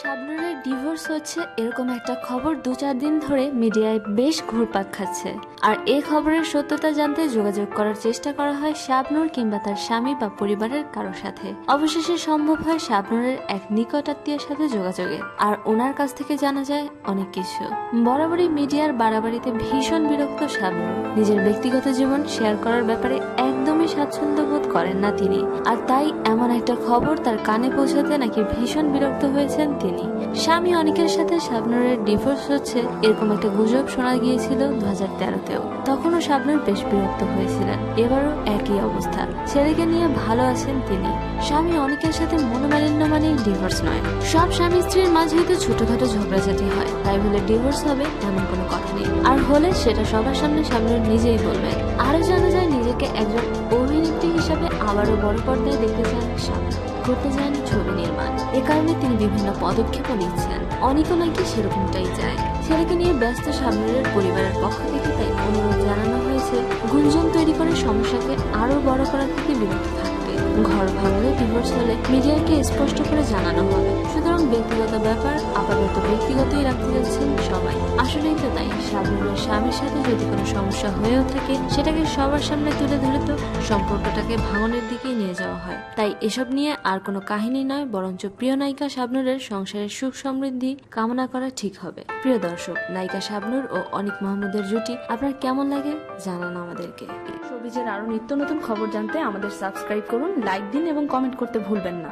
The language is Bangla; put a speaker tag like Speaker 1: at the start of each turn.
Speaker 1: শাবনুরের ডিভোর্স হচ্ছে এরকম একটা খবর দু চার দিন ধরে মিডিয়ায় বেশ ঘুরপাক খাচ্ছে। আর এই খবরের সত্যতা জানতে যোগাযোগ করার চেষ্টা করা হয় শাবনুর কিংবা তার স্বামী বা পরিবারের কারোর সাথে। অবশেষে সম্ভব হয় শাবনুরের এক নিকট আত্মীয়ের সাথে যোগাযোগে। আর ওনার কাছ থেকে জানা যায় অনেক কিছু। বরাবরই মিডিয়ার বাড়াবাড়িতে ভীষণ বিরক্ত শাবনুর। নিজের ব্যক্তিগত জীবন শেয়ার করার ব্যাপারে একদমই স্বাচ্ছন্দ্য বোধ করেন না তিনি। আর তাই এমন একটা খবর তার কানে পৌঁছাতে নাকি ভীষণ বিরক্ত হয়েছেন তিনি। স্বামী অনেকের সাথে শাবনুরের ডিভোর্স হচ্ছে এরকম একটা গুজব শোনা গিয়েছিল দু হাজার তেরোতেও। তখনও শাবনুর বেশ বিরক্ত হয়েছিলেন। এবারও একই অবস্থা। ছেলেকে নিয়ে ভালো আছেন তিনি। স্বামী অনেকের সাথে মনোমালিন্য মানেই ডিভোর্স নয়। সব স্বামী স্ত্রীর মাঝে তো ছোটখাটো ঝগড়াঝাটি হয়। তাই বলে ডিভোর্স হবে এমন কোনো কথা নেই। আর হলে সেটা সবার সামনে শাবনুর নিজেই বলবেন আরও জানা যায় নিজেকে একজন অভিনেত্রী হিসাবে আবারও বড় পর্দায় দেখতে চান শাবনুর। করতে চান ছবি নির্মাণ। এ কারণে তিনি বিভিন্ন পদক্ষেপও নিচ্ছেন অনেকও নাকি সেরকমটাই চায়। ছেলেকে নিয়ে ব্যস্ত শাবনুরের পরিবারের পক্ষ থেকে তাই অনুরোধ জানানো হয়েছে। গুঞ্জন তৈরি করে সমস্যাকে আরও বড় করার থেকে বিরত থাকতে। ঘর ভাঙলে ডিভোর্স হলে মিডিয়াকে স্পষ্ট করে জানানো ব্যক্তিগত ব্যাপার, আপাতত ব্যক্তিগতই রাখতে যাচ্ছেন সবাই। আসলেই তো তাই শাবনুরের স্বামীর সাথে যদি কোনো সমস্যা হয়েও থাকে, সেটাকে সবার সামনে তুলে ধরে তো সম্পর্কটাকে ভাঙনের দিকেই নিয়ে যাওয়া হয়। তাই এসব নিয়ে আর কোনো কাহিনী নয়, বরঞ্চ প্রিয় নায়িকা শাবনুরের সংসারের সুখ সমৃদ্ধি কামনা করা ঠিক হবে। প্রিয় দর্শক, নায়িকা শাবনুর ও অনিক মাহমুদের জুটি আপনার কেমন লাগে জানান আমাদেরকে।
Speaker 2: শোবিজের আরও নিত্য নতুন খবর জানতে আমাদের সাবস্ক্রাইব করুন, লাইক দিন এবং কমেন্ট করতে ভুলবেন না।